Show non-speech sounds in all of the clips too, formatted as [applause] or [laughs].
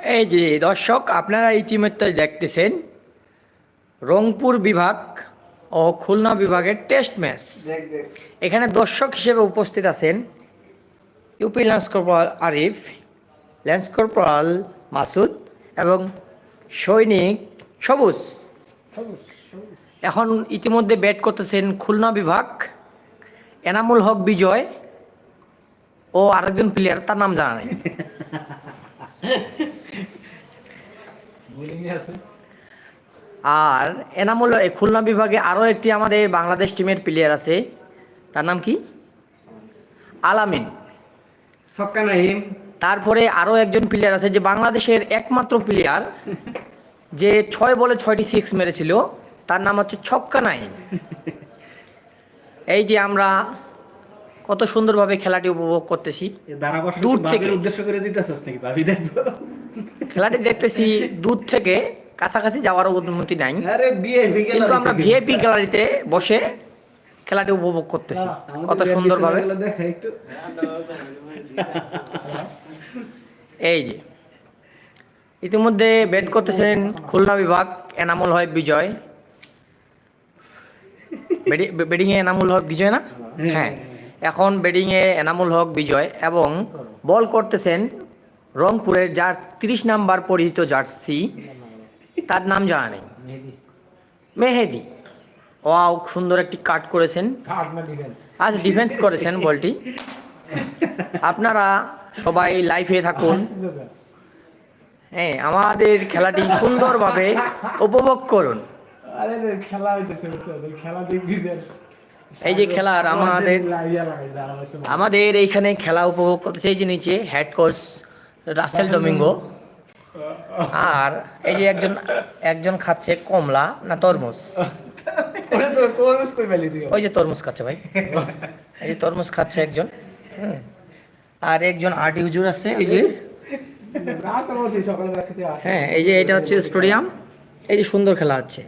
এই যে দর্শক আপনারা ইতিমধ্যে দেখতেছেন রংপুর বিভাগ ও খুলনা বিভাগের টেস্ট ম্যাচ এখানে দর্শক হিসেবে উপস্থিত আছেন UP lance corporal Arif lance corporal Masud এবং সৈনিক সবুজ। এখন ইতিমধ্যে ব্যাট করতেছেন খুলনা বিভাগ এনামুল হক বিজয় ও আরেকজন প্লেয়ার তার নাম জানা নেই। [laughs] আর এনামুল খুলনা বিভাগে আরও একটি আমাদের বাংলাদেশ টিমের প্লেয়ার আছে। তার নাম কি? আলামিন। নাহিম। তারপরে আরও একজন প্লেয়ার আছে যে বাংলাদেশের একমাত্র প্লেয়ার যে ছয় বলে ছয়টি সিক্স মেরেছিল। তার নাম হচ্ছে ছক্কা নাইম এই যে আমরা কত সুন্দরভাবে খেলাটি উপভোগ করতেছি। দূর থেকে। উদ্দেশ্য করে দিতেছস নাকি? ভাবি দেখব। খেলাটি দেখতেছি দূর থেকে কাছাকাছি যাওয়ার অনুমতি নাই। কিন্তু আমরা ভিআইপি গ্যালারিতে বসে খেলাটি উপভোগ করতেছি। কত সুন্দরভাবে। এই যে ইতিমধ্যে ব্যাট করতেছেন খুলনা বিভাগ এনামুল হয় বিজয়। ব্যাটিংয়ে এনামুল হক বিজয় না? হ্যাঁ। এখন ব্যাটিংয়ে এনামুল হক বিজয় এবং বল করতেছেন রংপুরের যার তিরিশ নাম্বার পরিহিত জার্সি তার নাম জানা নেই। মেহেদি। ওয়াও সুন্দর একটি কাট করেছেন। আজ ডিফেন্স করেছেন বলটি। আপনারা সবাই লাইভে থাকুন। হ্যাঁ আমাদের খেলাটি সুন্দরভাবে উপভোগ করুন। এই যে খেলার আমাদের আমাদের এইখানে খেলা উপভোগ করতেছে এই যে নিচে হেড কোচ রাসেল ডোমিঙ্গো। আর এই যে একজন একজন খাচ্ছে কমলা না তরমুজ? ওই যে তরমুজ খাচ্ছে ভাই। এই যে তরমুজ খাচ্ছে একজন আর একজন আর্টি হুজুর আছে এই যে। হ্যাঁ এই যে এটা হচ্ছে স্টেডিয়াম। এই যে সুন্দর খেলা হচ্ছে।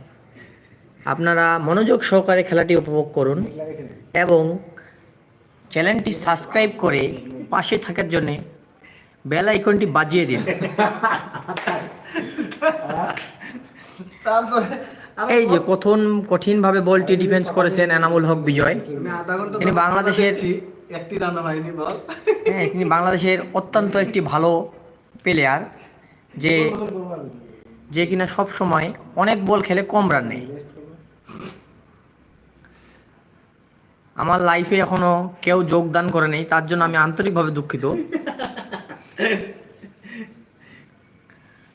আপনারা মনোযোগ সহকারে খেলাটি উপভোগ করুন এবং চ্যানেলটি সাবস্ক্রাইব করে পাশে থাকার জন্যে বেল আইকনটি বাজিয়ে দিন। তারপরে এই যে কঠিন কঠিনভাবে বলটি ডিফেন্স করেছেন এনামুল হক বিজয়। তিনি বাংলাদেশের- একটি রান্না হয়নি বল। হ্যাঁ তিনি বাংলাদেশের অত্যন্ত একটি ভালো প্লেয়ার যে। যে কিনা সব সময় অনেক বল খেলে কম রান নেই আমার লাইফে এখনও কেউ যোগদান করে নেই তার জন্য আমি আন্তরিকভাবে দুঃখিত।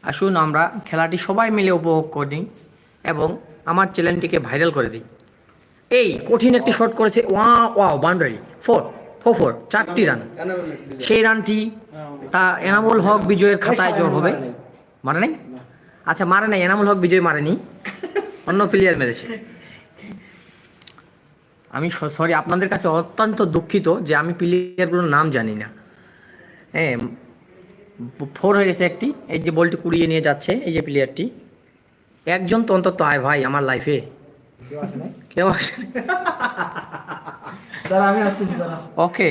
আসুন আমরা খেলাটি সবাই মিলে উপভোগ করি এবং আমার চ্যানেলটিকে ভাইরাল করে দিই। এই কঠিন একটি শট করেছে ওয়া wow boundary four four four চারটি রান সেই রানটি তা এনামুল হক বিজয়ের খাতায় যোগ হবে। মারে নাই? আচ্ছা মারে নাই, এনামুল হক বিজয় মারেনি। অন্য প্লেয়ার মেরেছে। আমি সরি আপনাদের কাছে অত্যন্ত দুঃখিত যে আমি প্লেয়ারগুলোর নাম জানি না। হ্যাঁ ফোর হয়ে গেছে একটি। এই যে বলটি কুড়িয়ে নিয়ে যাচ্ছে এই যে প্লেয়ারটি একজন তো অন্তত আয় ভাই আমার লাইফে কেউ আসে ওকে?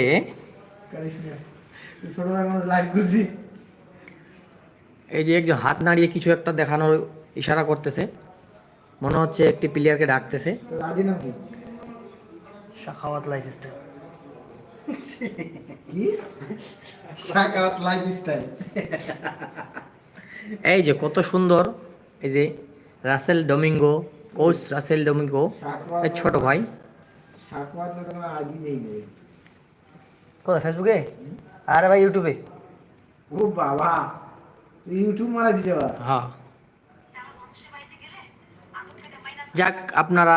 এই যে একজন হাত নাড়িয়ে কিছু একটা দেখানোর ইশারা করতেছে। মনে হচ্ছে একটি প্লেয়ারকে ডাকতেছে। তোর আইডি শাখাওয়াত লাইফ স্টাইল কি? সাকাত লাইফস্টাইল এই যে কত সুন্দর এই যে Russell Domingo coach Russell Domingo ছোট ভাই। কোথায় ফেসবুকে? আরে ভাই ইউটিউবে। ও বাবা ইউটিউব মারা দিতে হ্যাঁ। যাক আপনারা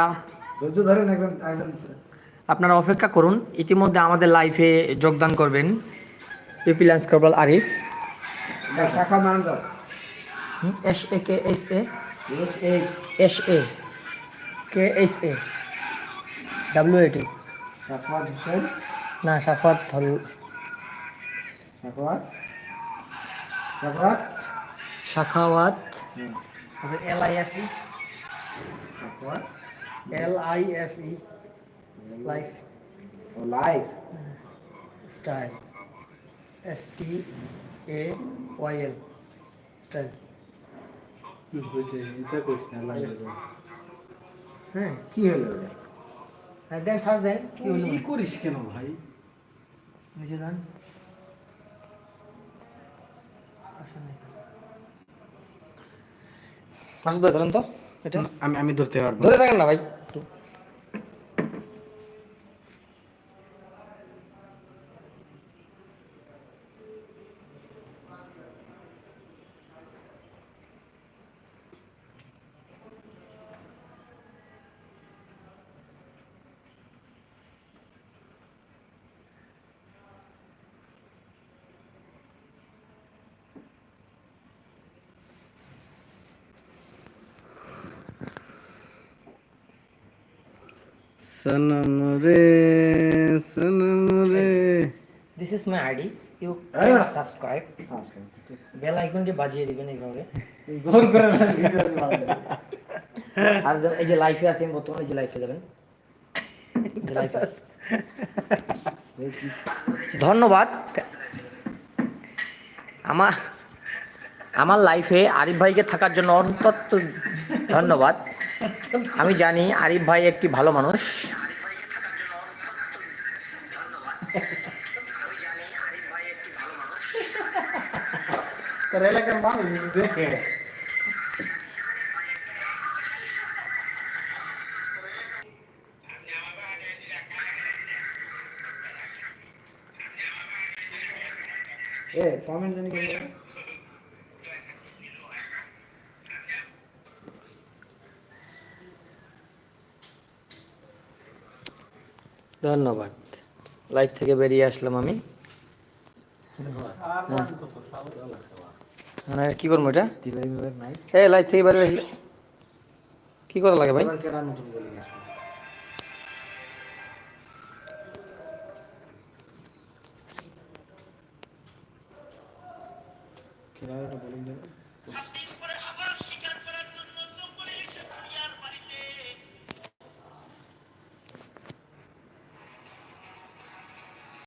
একজন একজন আপনারা অপেক্ষা করুন ইতিমধ্যে আমাদের লাইফে যোগদান করবেন। UP lance corporal Arif S A K S A S S S A K S A W এটি না সাফাত হল। L I F E L I F E life O live style S T A Y L style হ্যাঁ। কি হলো হ্যাঁ দেন search দেন কি হলো। ই করিস কেন ভাই? নিচে দেন আসা তো। মাসুদ ভাই ধরেন তো এটা। আমি আমি ধরতে পারব। ধরে থাকেন না ভাই। Sanam Re Sanam Re this is my ID you. Subscribe bell আইকনটি বাজিয়ে দিবেন এইভাবে। জোর করে। আর এই যে লাইফে আছেন বর্তমানে এই যে লাইফে যাবেন। ধন্যবাদ। আমার আমার লাইফে আরিফ ভাইকে থাকার জন্য অন্তত ধন্যবাদ। আমি জানি আরিফ ভাই একটি ভালো মানুষ। এ কমেন্ট জানি ধন্যবাদ। লাইফ থেকে বেরিয়ে আসলাম আমি। মানে কি করব এটা? এই লাইফ থেকে বেরিয়ে আসলে কি করা লাগে ভাই? এটা বলি দেবে